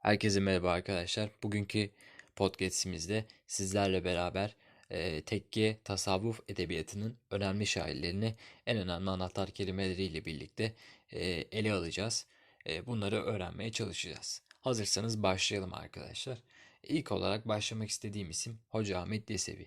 Herkese merhaba arkadaşlar. Bugünkü podcast'imizde sizlerle beraber e, tekke tasavvuf edebiyatının önemli şairlerini en önemli anahtar kelimeleriyle birlikte e, ele alacağız. E, bunları öğrenmeye çalışacağız. Hazırsanız başlayalım arkadaşlar. İlk olarak başlamak istediğim isim Hoca Ahmet Yesevi.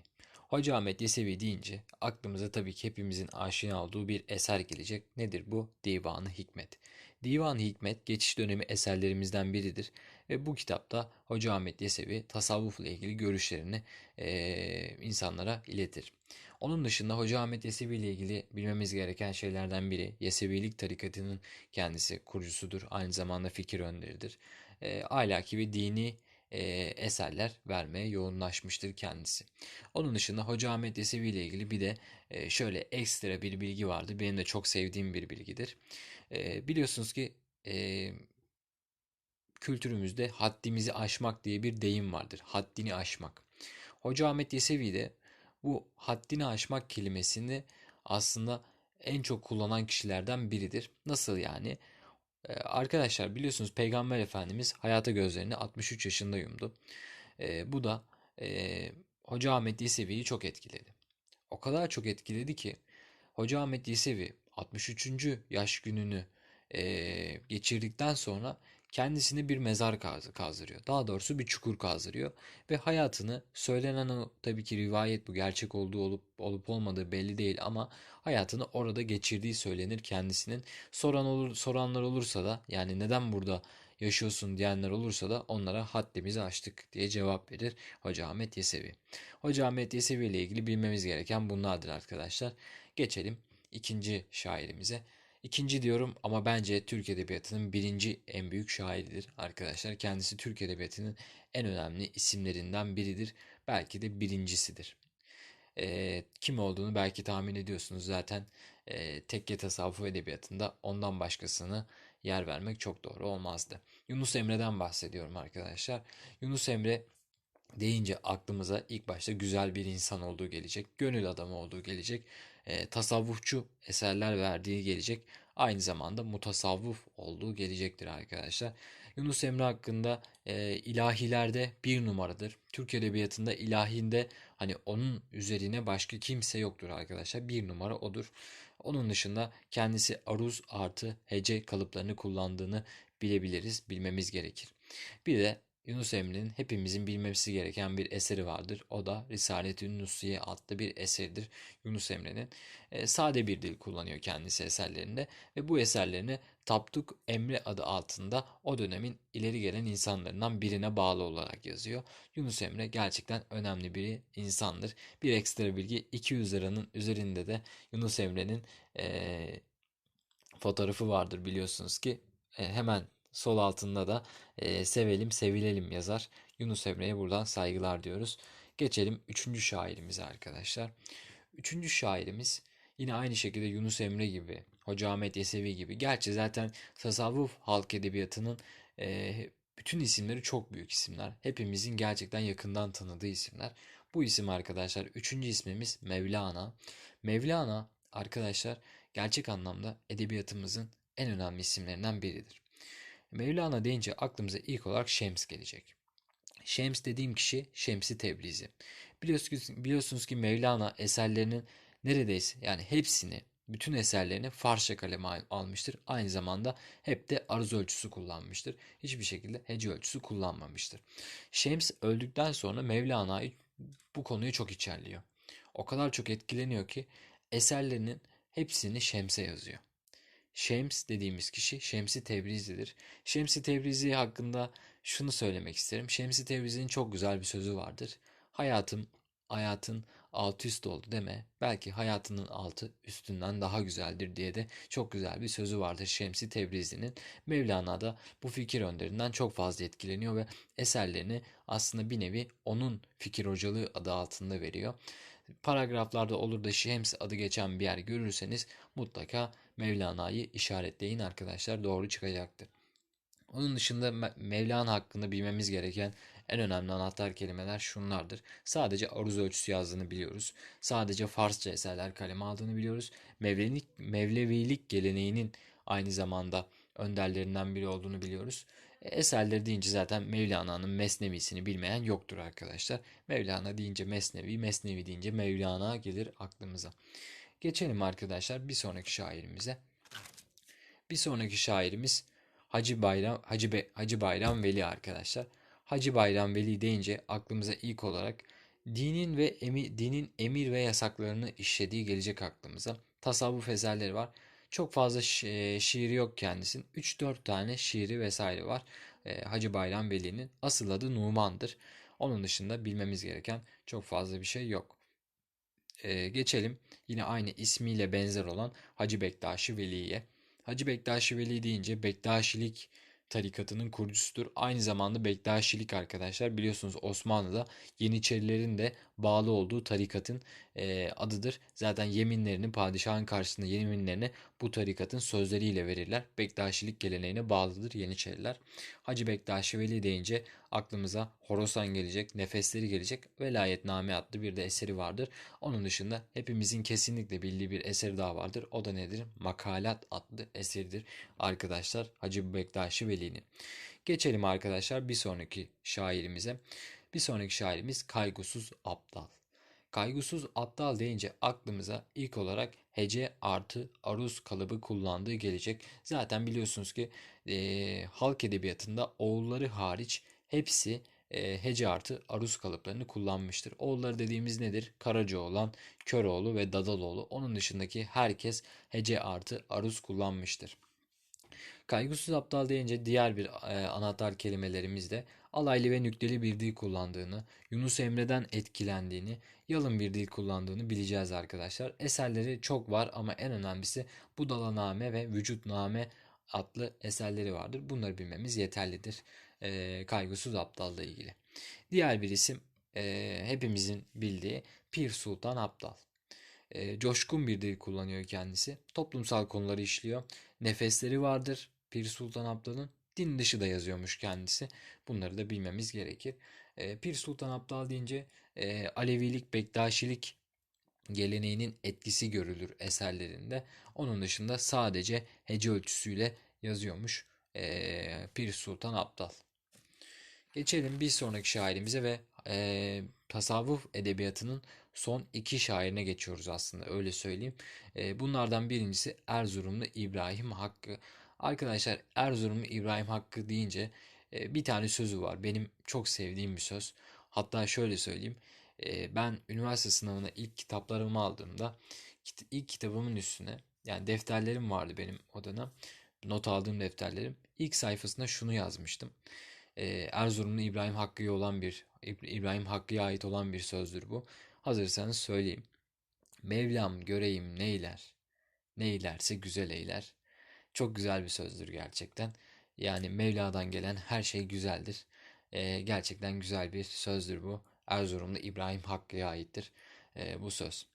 Hoca Ahmet Yesevi deyince aklımıza tabii ki hepimizin aşina olduğu bir eser gelecek. Nedir bu? Divanı Hikmet. Divan-ı Hikmet geçiş dönemi eserlerimizden biridir ve bu kitapta Hoca Ahmet Yesevi tasavvufla ilgili görüşlerini e, insanlara iletir. Onun dışında Hoca Ahmet Yesevi ile ilgili bilmemiz gereken şeylerden biri Yesevilik tarikatının kendisi kurucusudur. Aynı zamanda fikir önderidir. E, ahlaki ve dini eserler vermeye yoğunlaşmıştır kendisi. Onun dışında Hoca Ahmet Yesevi ile ilgili bir de şöyle ekstra bir bilgi vardı. Benim de çok sevdiğim bir bilgidir. Biliyorsunuz ki kültürümüzde haddimizi aşmak diye bir deyim vardır. Haddini aşmak. Hoca Ahmet Yesevi de bu haddini aşmak kelimesini aslında en çok kullanan kişilerden biridir. Nasıl yani? Ee, arkadaşlar biliyorsunuz Peygamber Efendimiz hayata gözlerini 63 yaşında yumdu. Ee, bu da e, Hoca Ahmet Yesevi'yi çok etkiledi. O kadar çok etkiledi ki Hoca Ahmet Yesevi 63. yaş gününü e, geçirdikten sonra kendisine bir mezar kaz kazdırıyor. Daha doğrusu bir çukur kazdırıyor ve hayatını söylenen o tabii ki rivayet bu gerçek olduğu olup olup olmadığı belli değil ama hayatını orada geçirdiği söylenir kendisinin. Soran olur soranlar olursa da yani neden burada yaşıyorsun diyenler olursa da onlara haddimizi aştık diye cevap verir Hoca Ahmet Yesevi. Hoca Ahmet Yesevi ile ilgili bilmemiz gereken bunlardır arkadaşlar. Geçelim ikinci şairimize. İkinci diyorum ama bence Türk Edebiyatı'nın birinci en büyük şairidir arkadaşlar. Kendisi Türk Edebiyatı'nın en önemli isimlerinden biridir. Belki de birincisidir. E, kim olduğunu belki tahmin ediyorsunuz zaten. E, tekke tasavvuf edebiyatında ondan başkasını yer vermek çok doğru olmazdı. Yunus Emre'den bahsediyorum arkadaşlar. Yunus Emre deyince aklımıza ilk başta güzel bir insan olduğu gelecek, gönül adamı olduğu gelecek, e, tasavvufçu eserler verdiği gelecek, aynı zamanda mutasavvuf olduğu gelecektir arkadaşlar. Yunus Emre hakkında e, ilahilerde bir numaradır. Türk Edebiyatı'nda ilahinde hani onun üzerine başka kimse yoktur arkadaşlar. Bir numara odur. Onun dışında kendisi aruz artı hece kalıplarını kullandığını bilebiliriz, bilmemiz gerekir. Bir de Yunus Emre'nin hepimizin bilmesi gereken bir eseri vardır. O da Risalet-i Nusiye adlı bir eseridir Yunus Emre'nin. E, sade bir dil kullanıyor kendisi eserlerinde ve bu eserlerini Tapduk Emre adı altında o dönemin ileri gelen insanlarından birine bağlı olarak yazıyor. Yunus Emre gerçekten önemli bir insandır. Bir ekstra bilgi 200 liranın üzerinde de Yunus Emre'nin e, fotoğrafı vardır biliyorsunuz ki. E, hemen Sol altında da e, sevelim sevilelim yazar. Yunus Emre'ye buradan saygılar diyoruz. Geçelim üçüncü şairimize arkadaşlar. Üçüncü şairimiz yine aynı şekilde Yunus Emre gibi, Hoca Ahmet Yesevi gibi. Gerçi zaten tasavvuf halk edebiyatının e, bütün isimleri çok büyük isimler. Hepimizin gerçekten yakından tanıdığı isimler. Bu isim arkadaşlar üçüncü ismimiz Mevlana. Mevlana arkadaşlar gerçek anlamda edebiyatımızın en önemli isimlerinden biridir. Mevlana deyince aklımıza ilk olarak Şems gelecek. Şems dediğim kişi Şemsi Tebrizi. Biliyorsunuz, biliyorsunuz ki Mevlana eserlerinin neredeyse yani hepsini bütün eserlerini Farsça kaleme almıştır. Aynı zamanda hep de aruz ölçüsü kullanmıştır. Hiçbir şekilde hece ölçüsü kullanmamıştır. Şems öldükten sonra Mevlana bu konuyu çok içerliyor. O kadar çok etkileniyor ki eserlerinin hepsini Şems'e yazıyor. Şems dediğimiz kişi Şemsi Tebrizi'dir. Şemsi Tebrizi hakkında şunu söylemek isterim. Şemsi Tebrizi'nin çok güzel bir sözü vardır. Hayatım hayatın altı üst oldu deme. Belki hayatının altı üstünden daha güzeldir diye de çok güzel bir sözü vardır Şemsi Tebrizi'nin. Mevlana da bu fikir önderinden çok fazla etkileniyor ve eserlerini aslında bir nevi onun fikir hocalığı adı altında veriyor paragraflarda olur da Şems adı geçen bir yer görürseniz mutlaka Mevlana'yı işaretleyin arkadaşlar doğru çıkacaktır. Onun dışında Mevlana hakkında bilmemiz gereken en önemli anahtar kelimeler şunlardır. Sadece aruz ölçüsü yazdığını biliyoruz. Sadece Farsça eserler kaleme aldığını biliyoruz. Mevlevilik, Mevlevilik geleneğinin aynı zamanda önderlerinden biri olduğunu biliyoruz. Eserleri deyince zaten Mevlana'nın Mesnevisini bilmeyen yoktur arkadaşlar. Mevlana deyince Mesnevi, Mesnevi deyince Mevlana gelir aklımıza. Geçelim arkadaşlar bir sonraki şairimize. Bir sonraki şairimiz Hacı Bayram Hacı, Be, Hacı Bayram Veli arkadaşlar. Hacı Bayram Veli deyince aklımıza ilk olarak dinin ve emi, dinin emir ve yasaklarını işlediği gelecek aklımıza. Tasavvuf eserleri var. Çok fazla şi- şiiri yok kendisinin. 3-4 tane şiiri vesaire var. E, Hacı Bayram Veli'nin asıl adı Numan'dır. Onun dışında bilmemiz gereken çok fazla bir şey yok. E, geçelim yine aynı ismiyle benzer olan Hacı Bektaşi Veli'ye. Hacı Bektaşi Veli deyince Bektaşilik tarikatının kurucusudur. Aynı zamanda Bektaşilik arkadaşlar biliyorsunuz Osmanlı'da Yeniçerilerin de bağlı olduğu tarikatın e, adıdır. Zaten yeminlerini padişahın karşısında yeminlerini bu tarikatın sözleriyle verirler. Bektaşilik geleneğine bağlıdır Yeniçeriler. Hacı Bektaşi Veli deyince aklımıza Horasan gelecek, Nefesleri gelecek. Velayetname adlı bir de eseri vardır. Onun dışında hepimizin kesinlikle bildiği bir eser daha vardır. O da nedir? Makalat adlı eseridir arkadaşlar Hacı Bektaşi Veli'nin. Geçelim arkadaşlar bir sonraki şairimize. Bir sonraki şairimiz Kaygusuz Aptal. Kaygusuz aptal deyince aklımıza ilk olarak hece artı aruz kalıbı kullandığı gelecek. Zaten biliyorsunuz ki e, halk edebiyatında oğulları hariç hepsi e, hece artı aruz kalıplarını kullanmıştır. Oğulları dediğimiz nedir? Karacaoğlan, Köroğlu ve Dadaloğlu. Onun dışındaki herkes hece artı aruz kullanmıştır. Kaygısız aptal deyince diğer bir e, anahtar kelimelerimiz de alaylı ve nükteli bir dil kullandığını, Yunus Emre'den etkilendiğini, yalın bir dil kullandığını bileceğiz arkadaşlar. Eserleri çok var ama en önemlisi Budalaname ve Vücutname adlı eserleri vardır. Bunları bilmemiz yeterlidir. E, Kaygısız aptalla ilgili. Diğer bir isim e, hepimizin bildiği Pir Sultan Abdal. E, coşkun bir dil kullanıyor kendisi. Toplumsal konuları işliyor. Nefesleri vardır. Pir Sultan Abdal'ın din dışı da yazıyormuş kendisi. Bunları da bilmemiz gerekir. E, Pir Sultan Abdal deyince e, Alevilik, Bektaşilik geleneğinin etkisi görülür eserlerinde. Onun dışında sadece hece ölçüsüyle yazıyormuş e, Pir Sultan Abdal. Geçelim bir sonraki şairimize ve e, tasavvuf edebiyatının son iki şairine geçiyoruz aslında öyle söyleyeyim. E, bunlardan birincisi Erzurumlu İbrahim Hakkı. Arkadaşlar Erzurumlu İbrahim Hakkı deyince e, bir tane sözü var. Benim çok sevdiğim bir söz. Hatta şöyle söyleyeyim. E, ben üniversite sınavına ilk kitaplarımı aldığımda ilk kitabımın üstüne yani defterlerim vardı benim o dönem. Not aldığım defterlerim. İlk sayfasında şunu yazmıştım. E, Erzurumlu İbrahim Hakkı'ya olan bir İbrahim Hakkı'ya ait olan bir sözdür bu. Hazırsanız söyleyeyim. Mevlam göreyim neyler, neylerse güzel eyler. Çok güzel bir sözdür gerçekten. Yani Mevla'dan gelen her şey güzeldir. Ee, gerçekten güzel bir sözdür bu. Erzurumlu İbrahim Hakkı'ya aittir e, bu söz.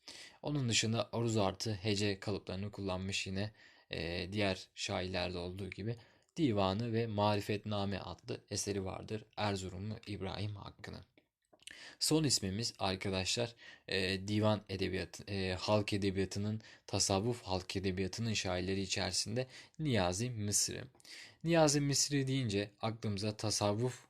Onun dışında aruz artı hece kalıplarını kullanmış yine e, diğer şairlerde olduğu gibi Divanı ve Marifetname adlı eseri vardır Erzurumlu İbrahim Hakkı'nın. Son ismimiz arkadaşlar e, divan edebiyatı, e, halk edebiyatının, tasavvuf halk edebiyatının şairleri içerisinde Niyazi Mısri. Niyazi Mısri deyince aklımıza tasavvuf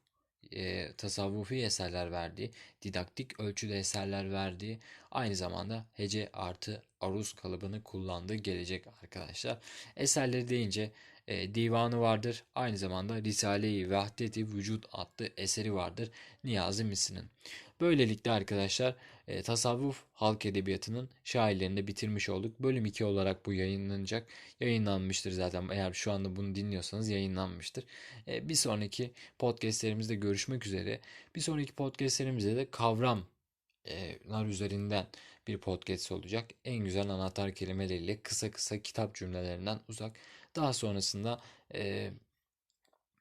e, tasavvufi eserler verdiği, didaktik ölçüde eserler verdiği, aynı zamanda hece artı aruz kalıbını kullandığı gelecek arkadaşlar. Eserleri deyince e, divanı vardır. Aynı zamanda Risale-i Vahdeti Vücut adlı eseri vardır Niyazi Mısri'nin. Böylelikle arkadaşlar e, tasavvuf halk edebiyatının şairlerini bitirmiş olduk. Bölüm 2 olarak bu yayınlanacak. Yayınlanmıştır zaten. Eğer şu anda bunu dinliyorsanız yayınlanmıştır. E, bir sonraki podcastlerimizde görüşmek üzere. Bir sonraki podcastlerimizde de kavramlar üzerinden bir podcast olacak. En güzel anahtar kelimeleriyle kısa kısa kitap cümlelerinden uzak. Daha sonrasında e,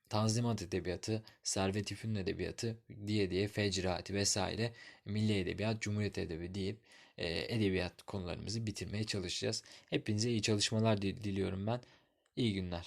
Tanzimat Edebiyatı, Servet-i Fünun Edebiyatı diye diye Fecraati vesaire Milli Edebiyat, Cumhuriyet Edebi deyip e, edebiyat konularımızı bitirmeye çalışacağız. Hepinize iyi çalışmalar diliyorum ben. İyi günler.